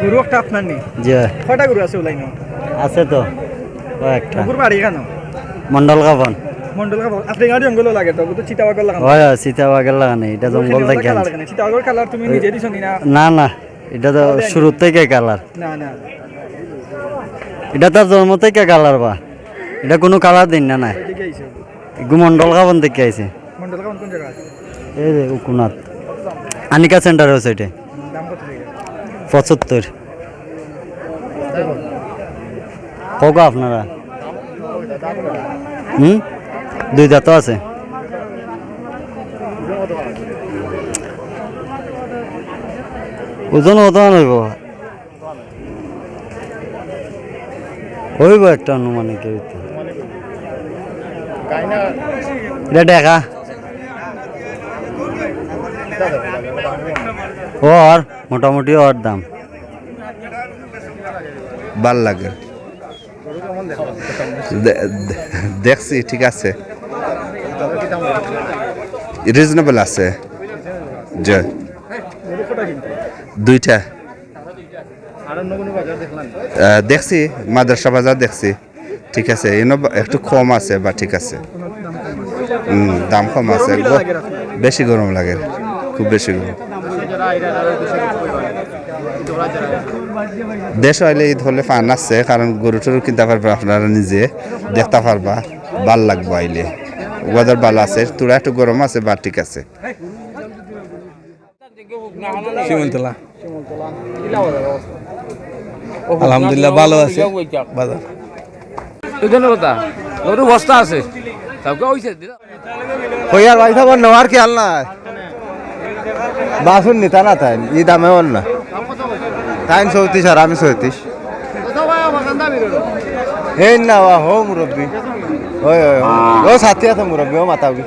গরু একটা আপনার নেই? জি। কয়টা গরু আছে ওলাই আছে তো। কয়েকটা গরু বাড়ি কেন? মন্ডল কাপন মন্ডল খাব আপনি গাড়ি জঙ্গলও লাগে তো তো চিতাবাগর লাগানো হয় লাগানো এটা জঙ্গল থেকে কালার চিতাবাগর কালার তুমি নিজে দিছো না না না এটা তো শুরু থেকে কালার। না না। এটা তার জন্ম থেকে কালার বা। এটা কোনো কালার দিন না মন্ডল কাপন থেকে আইছে। মন্ডল খাব কোন জায়গা আছে? এই যে উকুনাথ। আনিকা সেন্টার হচ্ছে এটা পঁচাত্তর। কগো আপনারা? হুম? দুই দাঁতও আছে। ওজন ওজন হইব? হইব একটা অনুমানিক এটা দেখা। ওর মোটামুটি ওর দাম। ভালো লাগে। দেখছি, ঠিক আছে। রিজনেবল আছে। যে দুইটা। দেখছি, মাদ্রাসা বাজার দেখছি। ঠিক আছে এনে একটু কম আছে, বা ঠিক আছে। দাম কম আছে। বেশি গরম লাগে। খুব বেশি গরম। দেশ হইলে ঈদ হলে ফান আছে কারণ গরু টরু কিনতে পারবে আপনারা নিজে দেখতে পারবা ভালো লাগবে আইলে। ওয়েদার ভালো আছে তোরা একটু গরম আছে বা ঠিক আছে। সীমন্তলা আলহামদুলিল্লাহ ভালো আছে। বাজার। এখানে কথা ওর বস্তা আছে। সবকে হইছে? হইয়ার ভাই খবর নেওয়ার খেয়াল নাই বাসুন নিতা না তাই, ই দামে অন না। তাই চৌত্রিশ আর আমি চৌত্রিশ। এই না বা হো মুরব্বী। ওই ওই ও সাথী আছে মুরব্বী, ও মাতাবি।